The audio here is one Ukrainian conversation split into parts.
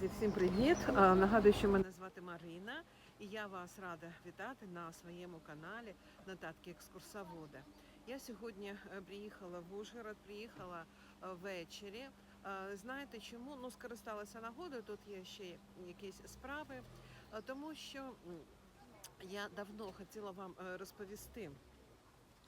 Друзі, всім привіт! Нагадую, що мене звати Марина, і я вас рада вітати на своєму каналі Нотатки екскурсовода. Я сьогодні е, приїхала в Ужгород, приїхала е, ввечері. Е, Знаєте чому? Ну, скористалася нагодою. Тут є ще якісь справи, тому що я давно хотіла вам розповісти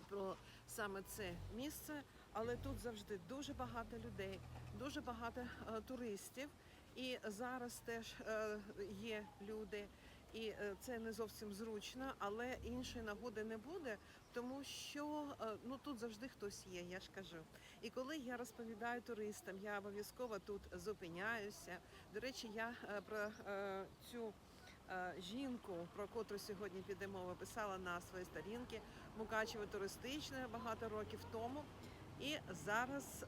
про саме це місце, але тут завжди дуже багато людей, дуже багато туристів. І зараз теж е, є люди, і е, це не зовсім зручно, але іншої нагоди не буде, тому що е, ну тут завжди хтось є, я ж кажу. І коли я розповідаю туристам, я обов'язково тут зупиняюся. До речі, я про цю жінку, про котру сьогодні піде мова, писала на своїй сторінці Мукачево туристичне багато років тому. І зараз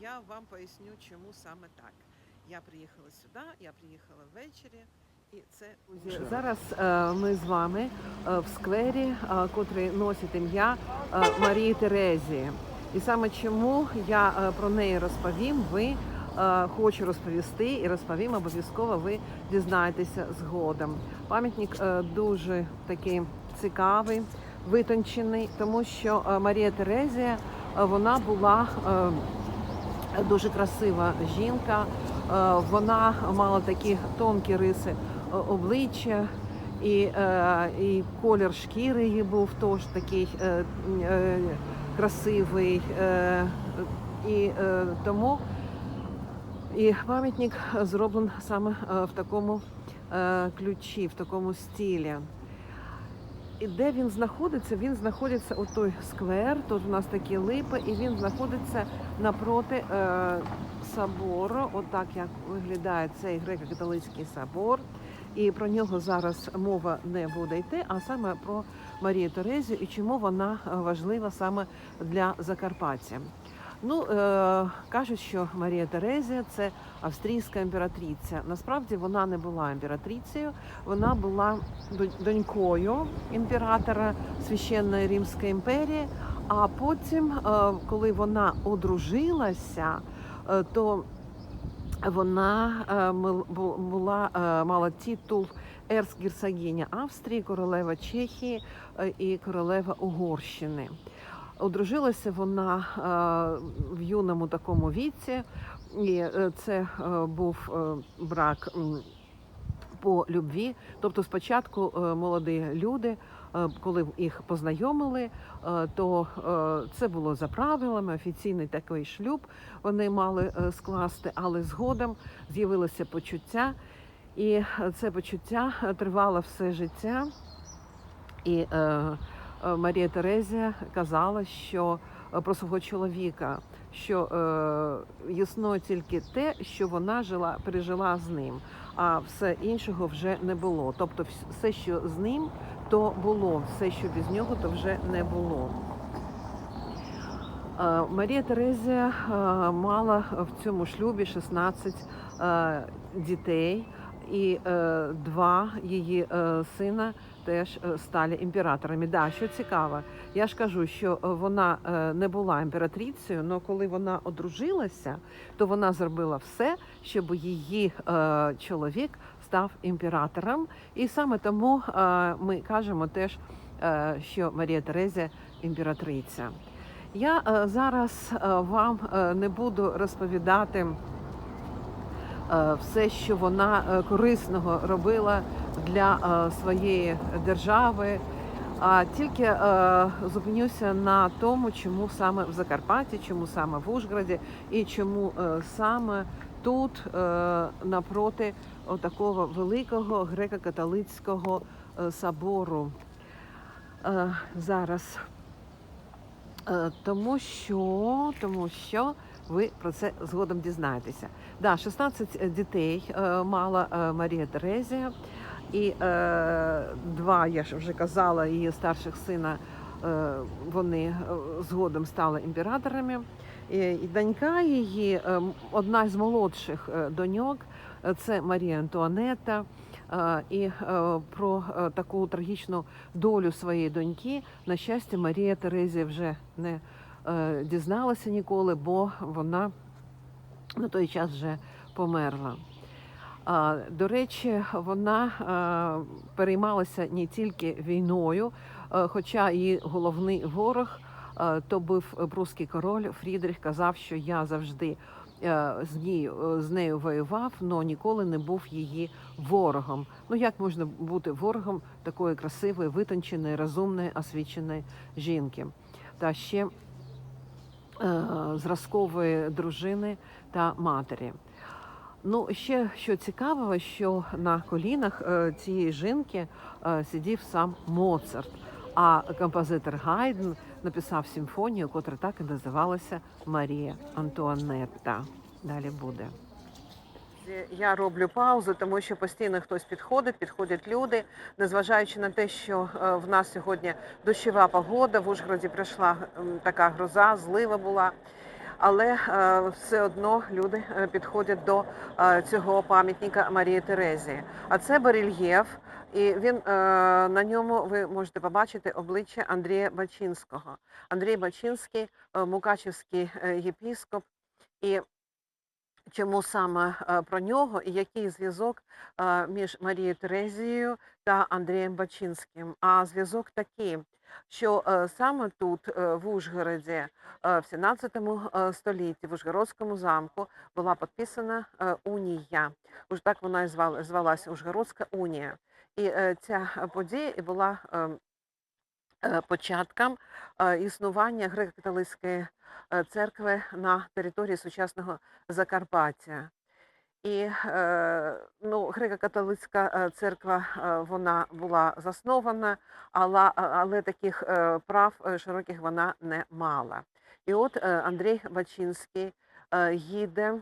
я вам поясню, чому саме так. Я приїхала сюди, я приїхала ввечері, і це зараз е, ми з вами е, в сквері, е, котрий носить ім'я Марії Терезії. І саме чому я про неї розповім, ви хочу розповісти і розповім обов'язково. Ви дізнаєтеся згодом. Пам'ятник дуже такий цікавий, витончений, тому що Марія Терезія вона була. Дуже красива жінка, вона мала такі тонкі риси е, обличчя, і, е, і колір шкіри її був теж такий е, е, красивий. Е, і е, тому і пам'ятник зроблений саме е, в такому е, ключі, в такому стилі. І де він знаходиться? Він знаходиться у той сквер. Тут у нас такі липи, і він знаходиться напроти е, собору. Отак як виглядає цей греко-католицький собор. І про нього зараз мова не буде йти, а саме про Марію Терезію і чому вона важлива саме для Закарпаття. Ну, е, кажуть, що Марія Терезія це австрійська імператриця. Насправді вона не була імператрицею, вона була донькою імператора Священної Римської імперії. А потім, е, коли вона одружилася, то вона е, була е, мала титул ерцгерцогиня Австрії, королева Чехії е, і королева Угорщини. Одружилася вона е, в юному такому віці, і е, це е, був е, брак по любві. Тобто, спочатку е, молоді люди, е, коли їх познайомили, е, то е, це було за правилами, офіційний такий шлюб вони мали е, скласти, але згодом з'явилося почуття, і е, це почуття е, тривало все життя. І е, е, Марія Терезія казала, що е, про свого чоловіка, що е, ясно тільки те, що вона жила, пережила з ним, а все іншого вже не було. Тобто, все, що з ним, то було, все, що без нього, то вже не було. Е, Марія Терезія е, мала в цьому шлюбі 16 е, дітей, і два її сина теж стали імператорами. Да, що цікаво, я ж кажу, що вона не була імператрицею, але коли вона одружилася, то вона зробила все, щоб її чоловік став імператором. І саме тому е, ми кажемо теж, е, що Марія Терезія імператриця. Я е, зараз вам не буду розповідати все, що вона корисного робила для своєї держави. А тільки е, зупинюся на тому, чому саме в Закарпатті, чому саме в Ужгороді і чому е, саме тут, е, напроти такого великого греко-католицького е, собору. Е, зараз. Е, Тому що, тому що ви про це згодом дізнаєтеся. Да, 16 дітей мала Марія Терезія, і два, я ж вже казала, її старших сина, вони згодом стали імператорами. І, донька її, одна з молодших доньок, це Марія Антуанетта. Е, І е, про е, таку трагічну долю своєї доньки, на щастя, Марія Терезія вже не дізналася ніколи, бо вона на той час вже померла. До речі, вона переймалася не тільки війною, хоча її головний ворог то був прусський король Фрідрих казав, що я завжди з нею, з нею воював, але ніколи не був її ворогом. Ну як можна бути ворогом такої красивої, витонченої, розумної, освіченої жінки? Та ще е, зразкової дружини та матері. Ну, ще що цікавого, що на колінах е, цієї жінки е, сидів сам Моцарт, а композитор Гайден написав симфонію, котра так і називалася Марія Антуанетта. Далі буде. Я роблю паузу, тому що постійно хтось підходить, підходять люди, незважаючи на те, що е, в нас сьогодні дощова погода, в Ужгороді прийшла така гроза, злива була. Але е, все одно люди е, підходять до цього пам'ятника Марії Терезії. А це барельєф, і він е, на ньому ви можете побачити обличчя Андрія Бачинського. Андрій Бачинський, е, Мукачівський е, єпіскоп. І чому саме про нього і який зв'язок між Марією Терезією та Андрієм Бачинським? А зв'язок такий, що саме тут, в Ужгороді, в 17 е, столітті, в Ужгородському замку, була підписана унія. Уж так вона і звала, звалася Ужгородська унія. І е, ця подія і була е, е, початком е, існування греко-католицької е, церкви на території сучасного Закарпаття. І е, ну, греко-католицька е, церква е, вона була заснована, але, але таких е, прав е, широких вона не мала. І от е, Андрій Бачинський е, їде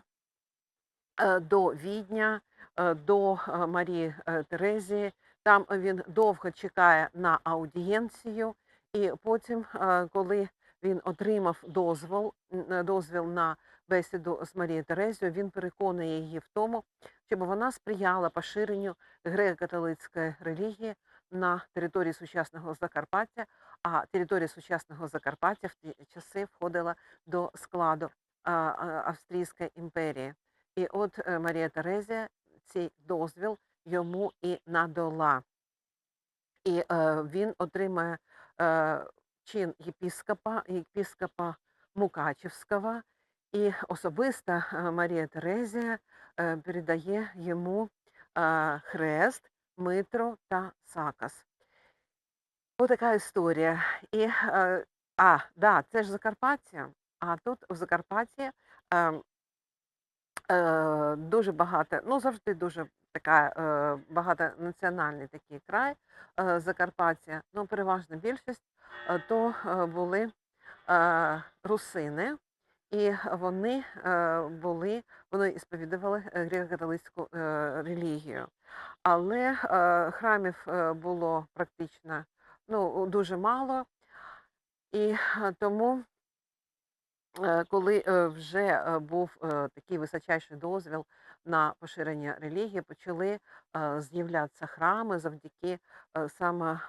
е, до Відня, е, до е, Марії е, Терезії. Там він довго чекає на аудієнцію, і потім, е, коли він отримав дозвол, н- дозвіл на бесіду з Марією Терезією, він переконує її в тому, щоб вона сприяла поширенню греко-католицької релігії на території сучасного Закарпаття, а територія сучасного Закарпаття в ті часи входила до складу а, Австрійської імперії. І от е, Марія Терезія цей дозвіл йому і надала. І е, він отримає е, чин єпіскопа, єпіскопа Мукачівського, і особиста е, Марія Терезія е, передає йому е, хрест, митро та сакас. Ось така історія. І, е, а, да, це ж Закарпаття, а тут в Закарпатті е, е, дуже багато, ну завжди дуже така е, багатонаціональний такий край е, Закарпаття. Ну, переважна більшість е, то були русини, і вони були, вони сповідували греко-католицьку релігію. Але храмів було практично ну, дуже мало, і тому коли вже був такий височайший дозвіл на поширення релігії, почали з'являтися храми завдяки саме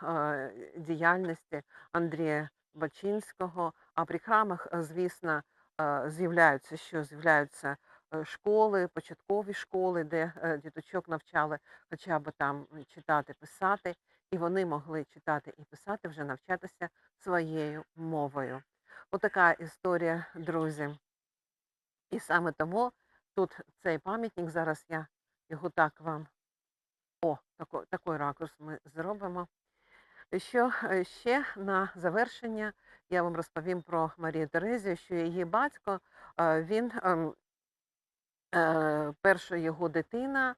діяльності Андрія Бачинського. А при храмах, звісно, з'являються що з'являються е, школи, початкові школи, де е, діточок навчали хоча б там читати, писати, і вони могли читати і писати, вже навчатися своєю мовою. Отака історія, друзі. І саме тому тут цей пам'ятник, зараз я його так вам, о, тако, такий ракурс ми зробимо. Що е, ще на завершення я вам розповім про Марію Терезію, що її батько, е, він ем, е, перша його дитина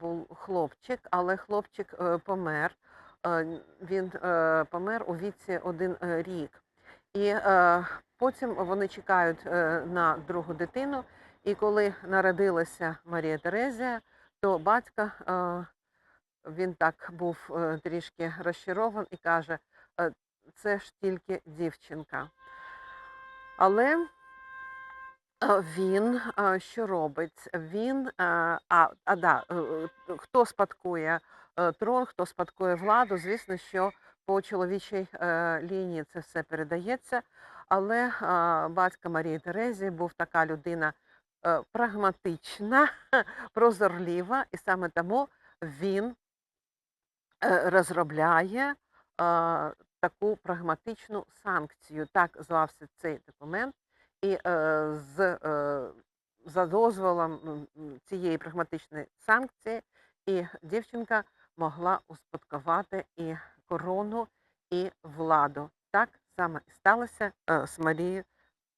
був хлопчик, але хлопчик помер. Він помер у віці один рік. І потім вони чекають на другу дитину. І коли народилася Марія Терезія, то батько е, він так був е, трішки розчарований і каже: е, це ж тільки дівчинка. Але він що робить? Він, а, а да, хто спадкує трон, хто спадкує владу, звісно, що по чоловічій лінії це все передається. Але батько Марії Терезії був така людина прагматична, прозорлива, і саме тому він е, розробляє е, таку прагматичну санкцію. Так звався цей документ. І з, за дозволом цієї прагматичної санкції і дівчинка могла успадкувати і корону, і владу. Так саме і сталося е, з Марією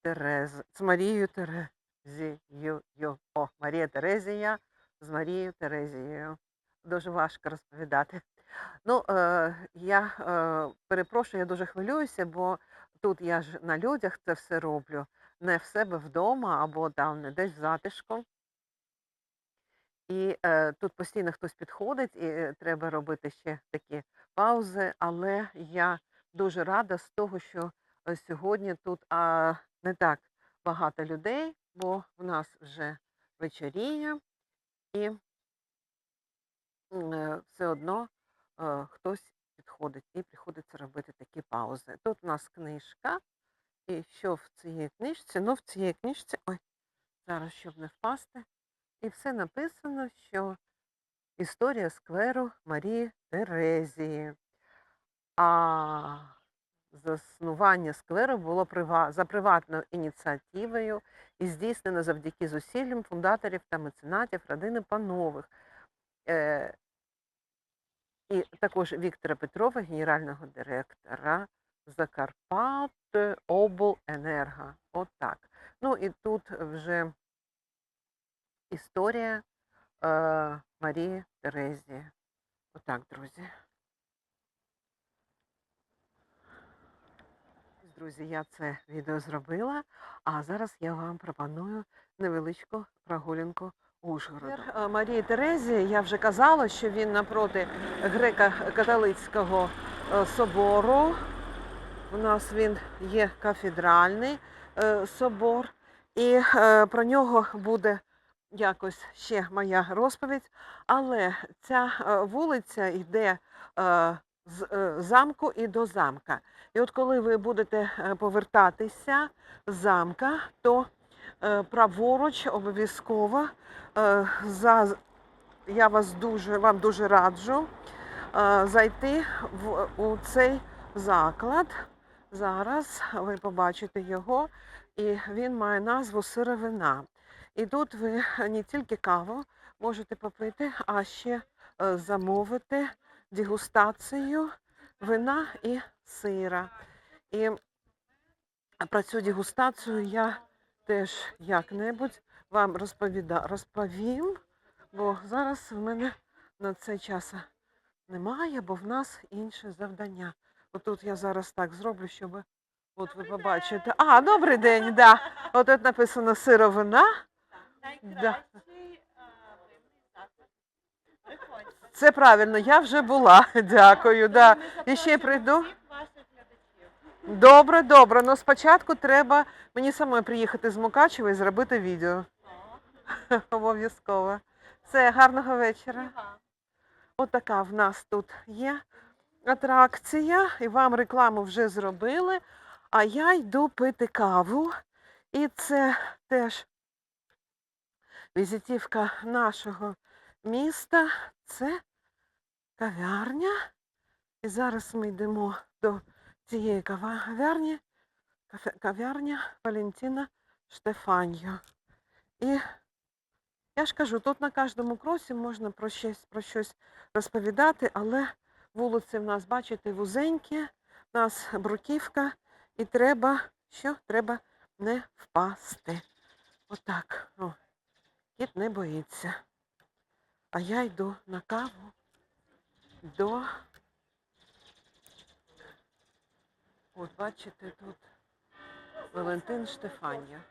Терез, з Марією Терезією. О, Марія Терезія з Марією Терезією. Дуже важко розповідати. Ну, е, я е, перепрошую, я дуже хвилююся, бо тут я ж на людях це все роблю, не в себе вдома або там не десь в затишку. І е, тут постійно хтось підходить, і треба робити ще такі паузи. Але я дуже рада з того, що е, сьогодні тут а, не так багато людей, бо в нас вже вечоріє, і е, все одно е, хтось підходить і приходиться робити такі паузи. Тут у нас книжка, і що в цій книжці? Ну, в цій книжці, ой, зараз щоб не впасти. І все написано, що історія скверу Марії Терезії. А заснування скверу було за приватною ініціативою і здійснено завдяки зусиллям фундаторів та меценатів родини Панових. Е, і також Віктора Петрова, генерального директора Закарпат Обленерго. Отак. Ну і тут вже історія е, Марії Терезії. Отак, друзі. Друзі, я це відео зробила, а зараз я вам пропоную невеличку прогулянку Ужгороду. Марії Терезії я вже казала, що він напроти греко-католицького е, собору. У нас він є кафедральний е, собор, і е, про нього буде якось ще моя розповідь. Але ця е, вулиця йде е, з е, замку і до замка. І от коли ви будете е, повертатися з замка, то е, праворуч обов'язково за я вас дуже вам дуже раджу зайти в у цей заклад. Зараз ви побачите його, і він має назву сировина. І тут ви не тільки каву можете попити, а ще замовити дегустацію вина і сира. І про цю дегустацію я теж як-небудь вам розповіда, розповім, бо зараз в мене на це часу немає, бо в нас інше завдання. Отут я зараз так зроблю, щоб от ви побачите. А, добрий день, да. От тут написано сировина. Да. Це правильно, я вже була. Дякую. Да. І ще прийду. Добре, добре. Ну спочатку треба мені самою приїхати з Мукачева і зробити відео. Обов'язково. Все, гарного вечора. Отака в нас тут є атракція, і вам рекламу вже зробили. А я йду пити каву. І це теж візитівка нашого міста. Це кав'ярня. І зараз ми йдемо до цієї кав'ярні, кав'ярня Валентина Штефаньо. І я ж кажу, тут на кожному кросі можна про щось, про щось розповідати, але вулиці в нас, бачите, вузенькі, в нас бруківка, і треба, що? Треба не впасти. Отак. О, кіт не боїться. А я йду на каву до. От бачите, тут Валентин Штефанія.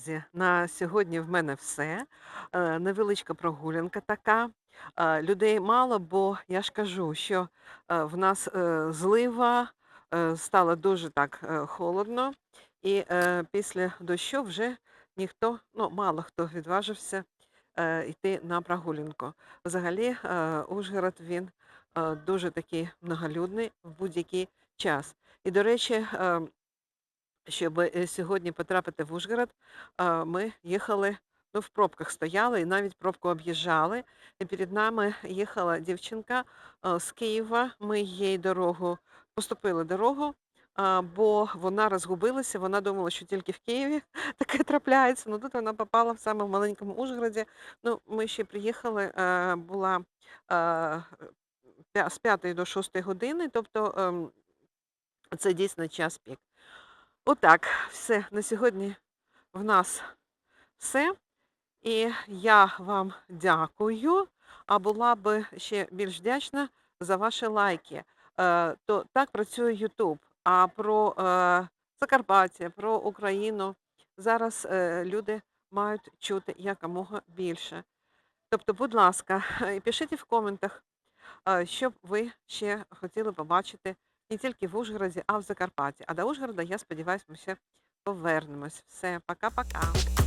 Друзі, на сьогодні в мене все. Е, Невеличка прогулянка така. Е, Людей мало, бо я ж кажу, що е, в нас злива, стало дуже так холодно, і після дощу вже ніхто, ну мало хто відважився йти на прогулянку. Взагалі, Ужгород він дуже такий многолюдний в будь-який час. І, до речі, щоб е, сьогодні потрапити в Ужгород, ми їхали, ну, в пробках стояли і навіть пробку об'їжджали. І перед нами їхала дівчинка з Києва. Ми їй дорогу поступили дорогу, бо вона розгубилася. Вона думала, що тільки в Києві таке трапляється. Ну тут вона попала в саме в маленькому Ужгороді. Ну, ми ще приїхали, е, була з 5 до 6 години, тобто ем, це дійсно час пік. Отак, все. На сьогодні в нас все. І я вам дякую. А була би ще більш вдячна за ваші лайки. Е, то так працює YouTube. А про е, Закарпаття, про Україну зараз е, люди мають чути якомога більше. Тобто, будь ласка, пишіть в коментах, що б ви ще хотіли побачити не тільки в Ужгороді, а в Закарпатті. А до Ужгорода, я сподіваюся, ми ще повернемось. Все, пока-пока.